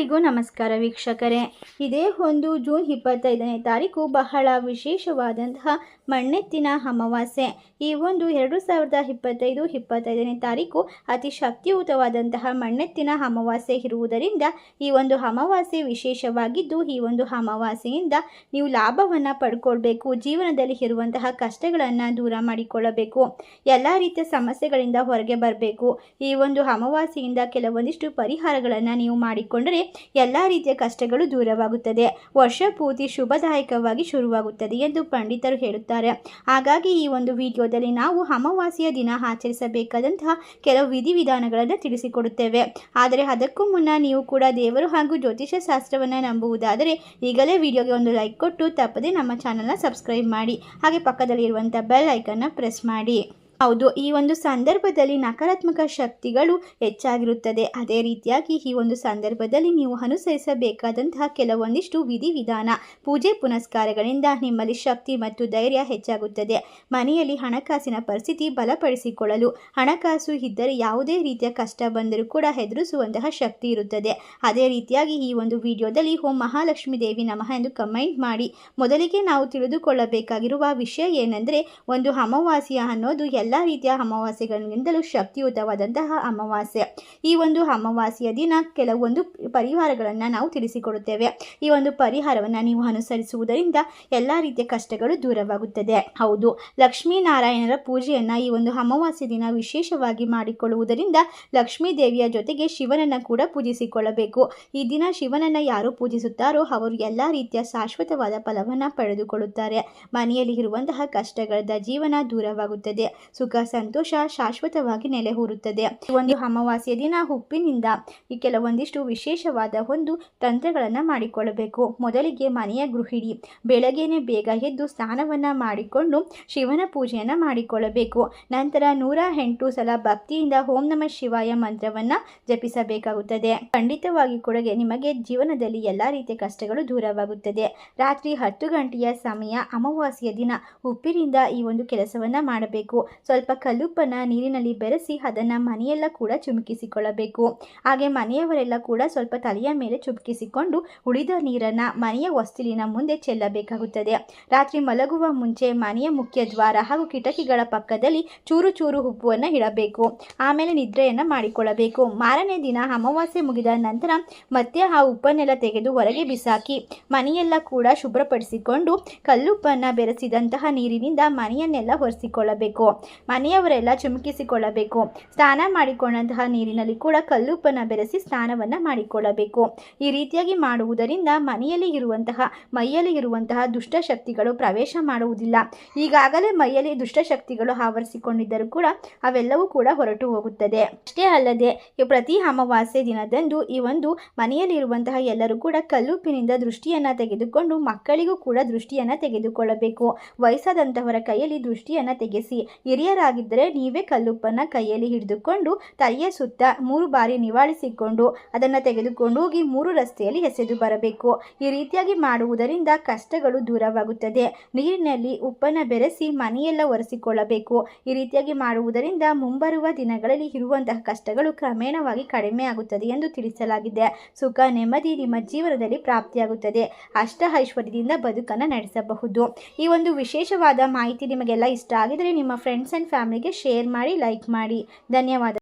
ಎಲ್ಲರಿಗೂ ನಮಸ್ಕಾರ ವೀಕ್ಷಕರೇ. ಇದೇ ಒಂದು ಜೂನ್ ಇಪ್ಪತ್ತೈದನೇ ತಾರೀಕು ಬಹಳ ವಿಶೇಷವಾದಂತಹ ಮಣ್ಣೆತ್ತಿನ ಅಮಾವಾಸ್ಯೆ. ಈ ಒಂದು ಎರಡು ಸಾವಿರದ ಇಪ್ಪತ್ತೈದು ಇಪ್ಪತ್ತೈದನೇ ತಾರೀಕು ಅತಿ ಶಕ್ತಿಯುತವಾದಂತಹ ಮಣ್ಣೆತ್ತಿನ ಅಮಾವಾಸ್ಯೆ ಇರುವುದರಿಂದ ಈ ಒಂದು ಅಮಾವಾಸ್ಯೆ ವಿಶೇಷವಾಗಿದ್ದು, ಈ ಒಂದು ಅಮಾವಾಸ್ಯೆಯಿಂದ ನೀವು ಲಾಭವನ್ನು ಪಡ್ಕೊಳ್ಬೇಕು, ಜೀವನದಲ್ಲಿ ಇರುವಂತಹ ಕಷ್ಟಗಳನ್ನು ದೂರ ಮಾಡಿಕೊಳ್ಳಬೇಕು, ಎಲ್ಲ ರೀತಿಯ ಸಮಸ್ಯೆಗಳಿಂದ ಹೊರಗೆ ಬರಬೇಕು. ಈ ಒಂದು ಅಮಾವಾಸ್ಯೆಯಿಂದ ಕೆಲವೊಂದಿಷ್ಟು ಪರಿಹಾರಗಳನ್ನು ನೀವು ಮಾಡಿಕೊಂಡರೆ ಎಲ್ಲ ರೀತಿಯ ಕಷ್ಟಗಳು ದೂರವಾಗುತ್ತದೆ. ವರ್ಷ ಪೂರ್ತಿ ಶುಭದಾಯಕವಾಗಿ ಶುರುವಾಗುತ್ತದೆ ಎಂದು ಪಂಡಿತರು ಹೇಳುತ್ತಾರೆ. ಹಾಗಾಗಿ ಈ ಒಂದು ವಿಡಿಯೋದಲ್ಲಿ ನಾವು ಅಮಾವಾಸ್ಯೆಯ ದಿನ ಆಚರಿಸಬೇಕಾದಂತಹ ಕೆಲವು ವಿಧಿವಿಧಾನಗಳನ್ನು ತಿಳಿಸಿಕೊಡುತ್ತೇವೆ. ಆದರೆ ಅದಕ್ಕೂ ಮುನ್ನ ನೀವು ಕೂಡ ದೇವರು ಹಾಗೂ ಜ್ಯೋತಿಷ ಶಾಸ್ತ್ರವನ್ನು ನಂಬುವುದಾದರೆ ಈಗಲೇ ವಿಡಿಯೋಗೆ ಒಂದು ಲೈಕ್ ಕೊಟ್ಟು ತಪ್ಪದೆ ನಮ್ಮ ಚಾನಲ್ನ ಸಬ್ಸ್ಕ್ರೈಬ್ ಮಾಡಿ. ಹಾಗೆ ಪಕ್ಕದಲ್ಲಿರುವಂಥ ಬೆಲ್ ಐಕನ್ನ ಪ್ರೆಸ್ ಮಾಡಿ. ಹೌದು, ಈ ಒಂದು ಸಂದರ್ಭದಲ್ಲಿ ನಕಾರಾತ್ಮಕ ಶಕ್ತಿಗಳು ಹೆಚ್ಚಾಗಿರುತ್ತದೆ. ಅದೇ ರೀತಿಯಾಗಿ ಈ ಒಂದು ಸಂದರ್ಭದಲ್ಲಿ ನೀವು ಅನುಸರಿಸಬೇಕಾದಂತಹ ಕೆಲವೊಂದಿಷ್ಟು ವಿಧಿವಿಧಾನ, ಪೂಜೆ ಪುನಸ್ಕಾರಗಳಿಂದ ನಿಮ್ಮಲ್ಲಿ ಶಕ್ತಿ ಮತ್ತು ಧೈರ್ಯ ಹೆಚ್ಚಾಗುತ್ತದೆ. ಮನೆಯಲ್ಲಿ ಹಣಕಾಸಿನ ಪರಿಸ್ಥಿತಿ ಬಲಪಡಿಸಿಕೊಳ್ಳಲು, ಹಣಕಾಸು ಇದ್ದರೆ ಯಾವುದೇ ರೀತಿಯ ಕಷ್ಟ ಬಂದರೂ ಕೂಡ ಹೆದರಿಸುವಂತಹ ಶಕ್ತಿ ಇರುತ್ತದೆ. ಅದೇ ರೀತಿಯಾಗಿ ಈ ಒಂದು ವಿಡಿಯೋದಲ್ಲಿ ಓಂ ಮಹಾಲಕ್ಷ್ಮಿ ದೇವಿ ನಮಃ ಎಂದು ಕಮೆಂಟ್ ಮಾಡಿ. ಮೊದಲಿಗೆ ನಾವು ತಿಳಿದುಕೊಳ್ಳಬೇಕಾಗಿರುವ ವಿಷಯ ಏನೆಂದರೆ, ಒಂದು ಅಮಾವಾಸ್ಯ ಅನ್ನೋದು ಎಲ್ಲ ಎಲ್ಲ ರೀತಿಯ ಅಮಾವಾಸ್ಯೆಗಳಿಂದಲೂ ಶಕ್ತಿಯುತವಾದಂತಹ ಅಮಾವಾಸ್ಯೆ. ಈ ಒಂದು ಅಮಾವಾಸ್ಯೆಯ ದಿನ ಕೆಲವೊಂದು ಪರಿಹಾರಗಳನ್ನು ನಾವು ತಿಳಿಸಿಕೊಡುತ್ತೇವೆ. ಈ ಒಂದು ಪರಿಹಾರವನ್ನು ನೀವು ಅನುಸರಿಸುವುದರಿಂದ ಎಲ್ಲ ರೀತಿಯ ಕಷ್ಟಗಳು ದೂರವಾಗುತ್ತದೆ. ಹೌದು, ಲಕ್ಷ್ಮೀನಾರಾಯಣರ ಪೂಜೆಯನ್ನು ಈ ಒಂದು ಅಮಾವಾಸ್ಯ ದಿನ ವಿಶೇಷವಾಗಿ ಮಾಡಿಕೊಳ್ಳುವುದರಿಂದ ಲಕ್ಷ್ಮೀ ದೇವಿಯ ಜೊತೆಗೆ ಶಿವನನ್ನು ಕೂಡ ಪೂಜಿಸಿಕೊಳ್ಳಬೇಕು. ಈ ದಿನ ಶಿವನನ್ನು ಯಾರು ಪೂಜಿಸುತ್ತಾರೋ ಅವರು ಎಲ್ಲ ರೀತಿಯ ಶಾಶ್ವತವಾದ ಫಲವನ್ನು ಪಡೆದುಕೊಳ್ಳುತ್ತಾರೆ. ಮನೆಯಲ್ಲಿ ಇರುವಂತಹ ಕಷ್ಟಗಳ ಜೀವನ ದೂರವಾಗುತ್ತದೆ. ಸುಖ, ಸಂತೋಷ ಶಾಶ್ವತವಾಗಿ ನೆಲೆಹೂರುತ್ತದೆ ಒಂದು ಅಮಾವಾಸ್ಯ ದಿನ ಉಪ್ಪಿನಿಂದ ಈ ಕೆಲವೊಂದಿಷ್ಟು ವಿಶೇಷವಾದ ಒಂದು ತಂತ್ರಗಳನ್ನು ಮಾಡಿಕೊಳ್ಳಬೇಕು. ಮೊದಲಿಗೆ ಮನೆಯ ಗೃಹಿಣಿ. ಬೆಳಗ್ಗೆನೆ ಬೇಗ ಎದ್ದು ಸ್ನಾನವನ್ನು ಮಾಡಿಕೊಂಡು ಶಿವನ ಪೂಜೆಯನ್ನು ಮಾಡಿಕೊಳ್ಳಬೇಕು. ನಂತರ ನೂರ ಎಂಟು ಸಲ ಭಕ್ತಿಯಿಂದ ಓಂ ನಮ ಶಿವಾಯ ಮಂತ್ರವನ್ನು ಜಪಿಸಬೇಕಾಗುತ್ತದೆ. ಖಂಡಿತವಾಗಿ ಕೂಡ ನಿಮಗೆ ಜೀವನದಲ್ಲಿ ಎಲ್ಲ ರೀತಿಯ ಕಷ್ಟಗಳು ದೂರವಾಗುತ್ತದೆ. ರಾತ್ರಿ ಹತ್ತು ಗಂಟೆಯ ಸಮಯ ಅಮಾವಾಸ್ಯ ದಿನ ಉಪ್ಪಿನಿಂದ ಈ ಒಂದು ಕೆಲಸವನ್ನು ಮಾಡಬೇಕು. ಸ್ವಲ್ಪ ಕಲ್ಲುಪ್ಪನ್ನು ನೀರಿನಲ್ಲಿ ಬೆರೆಸಿ ಅದನ್ನು ಮನೆಯೆಲ್ಲ ಕೂಡ ಚುಮುಕಿಸಿಕೊಳ್ಳಬೇಕು. ಹಾಗೆ ಮನೆಯವರೆಲ್ಲ ಕೂಡ ಸ್ವಲ್ಪ ತಲೆಯ ಮೇಲೆ ಚುಮುಕಿಸಿಕೊಂಡು ಉಳಿದ ನೀರನ್ನು ಮನೆಯ ಹೊಸ್ತಿಲಿನ ಮುಂದೆ ಚೆಲ್ಲಬೇಕಾಗುತ್ತದೆ. ರಾತ್ರಿ ಮಲಗುವ ಮುಂಚೆ ಮನೆಯ ಮುಖ್ಯ ದ್ವಾರ ಹಾಗೂ ಕಿಟಕಿಗಳ ಪಕ್ಕದಲ್ಲಿ ಚೂರು ಚೂರು ಉಪ್ಪುವನ್ನು ಇಡಬೇಕು. ಆಮೇಲೆ ನಿದ್ರೆಯನ್ನು ಮಾಡಿಕೊಳ್ಳಬೇಕು. ಮಾರನೇ ದಿನ ಅಮಾವಾಸ್ಯೆ ಮುಗಿದ ನಂತರ ಮತ್ತೆ ಆ ಉಪ್ಪನ್ನೆಲ್ಲ ತೆಗೆದು ಹೊರಗೆ ಬಿಸಾಕಿ ಮನೆಯೆಲ್ಲ ಕೂಡ ಶುಭ್ರಪಡಿಸಿಕೊಂಡು ಕಲ್ಲುಪ್ಪನ್ನು ಬೆರೆಸಿದಂತಹ ನೀರಿನಿಂದ ಮನೆಯನ್ನೆಲ್ಲ ಒರೆಸಿಕೊಳ್ಳಬೇಕು. ಮನೆಯವರೆಲ್ಲ ಚುಮುಕಿಸಿಕೊಳ್ಳಬೇಕು. ಸ್ನಾನ ಮಾಡಿಕೊಂಡಂತಹ ನೀರಿನಲ್ಲಿ ಕೂಡ ಕಲ್ಲುಪ್ಪನ್ನು ಬೆರೆಸಿ ಸ್ನಾನವನ್ನು ಮಾಡಿಕೊಳ್ಳಬೇಕು. ಈ ರೀತಿಯಾಗಿ ಮಾಡುವುದರಿಂದ ಮನೆಯಲ್ಲಿ ಇರುವಂತಹ, ಮೈಯಲ್ಲಿ ಇರುವಂತಹ ದುಷ್ಟಶಕ್ತಿಗಳು ಪ್ರವೇಶ ಮಾಡುವುದಿಲ್ಲ. ಈಗಾಗಲೇ ಮೈಯಲ್ಲಿ ದುಷ್ಟಶಕ್ತಿಗಳು ಆವರಿಸಿಕೊಂಡಿದ್ದರೂ ಕೂಡ ಅವೆಲ್ಲವೂ ಕೂಡ ಹೊರಟು ಹೋಗುತ್ತದೆ. ಅಷ್ಟೇ ಅಲ್ಲದೆ ಪ್ರತಿ ಅಮಾವಾಸ್ಯೆ ದಿನದಂದು ಈ ಒಂದು ಮನೆಯಲ್ಲಿರುವಂತಹ ಎಲ್ಲರೂ ಕೂಡ ಕಲ್ಲುಪ್ಪಿನಿಂದ ದೃಷ್ಟಿಯನ್ನು ತೆಗೆದುಕೊಂಡು ಮಕ್ಕಳಿಗೂ ಕೂಡ ದೃಷ್ಟಿಯನ್ನು ತೆಗೆದುಕೊಳ್ಳಬೇಕು. ವಯಸ್ಸಾದಂತಹವರ ಕೈಯಲ್ಲಿ ದೃಷ್ಟಿಯನ್ನು ತೆಗೆಸಿ ಹಿರಿಯರಾಗಿದ್ದರೆ ನೀವೇ ಕಲ್ಲುಪ್ಪನ್ನು ಕೈಯಲ್ಲಿ ಹಿಡಿದುಕೊಂಡು ತಲೆಯ ಸುತ್ತ ಮೂರು ಬಾರಿ ನಿವಾಳಿಸಿಕೊಂಡು ಅದನ್ನು ತೆಗೆದುಕೊಂಡು ಹೋಗಿ ಮೂರು ರಸ್ತೆಯಲ್ಲಿ ಎಸೆದು ಬರಬೇಕು. ಈ ರೀತಿಯಾಗಿ ಮಾಡುವುದರಿಂದ ಕಷ್ಟಗಳು ದೂರವಾಗುತ್ತದೆ. ನೀರಿನಲ್ಲಿ ಉಪ್ಪನ್ನು ಬೆರೆಸಿ ಮನೆಯೆಲ್ಲ ಒರೆಸಿಕೊಳ್ಳಬೇಕು. ಈ ರೀತಿಯಾಗಿ ಮಾಡುವುದರಿಂದ ಮುಂಬರುವ ದಿನಗಳಲ್ಲಿ ಇರುವಂತಹ ಕಷ್ಟಗಳು ಕ್ರಮೇಣವಾಗಿ ಕಡಿಮೆ ಆಗುತ್ತದೆ ಎಂದು ತಿಳಿಸಲಾಗಿದೆ. ಸುಖ, ನೆಮ್ಮದಿ ನಿಮ್ಮ ಜೀವನದಲ್ಲಿ ಪ್ರಾಪ್ತಿಯಾಗುತ್ತದೆ. ಅಷ್ಟ ಐಶ್ವರ್ಯದಿಂದ ಬದುಕನ್ನು ನಡೆಸಬಹುದು. ಈ ಒಂದು ವಿಶೇಷವಾದ ಮಾಹಿತಿ ನಿಮಗೆಲ್ಲ ಇಷ್ಟ ಆಗಿದರೆ ನಿಮ್ಮ ಫ್ರೆಂಡ್ಸ್ ಆ್ಯಂಡ್ ಫ್ಯಾಮಿಲಿಗೆ ಶೇರ್ ಮಾಡಿ ಲೈಕ್ ಮಾಡಿ. ಧನ್ಯವಾದ.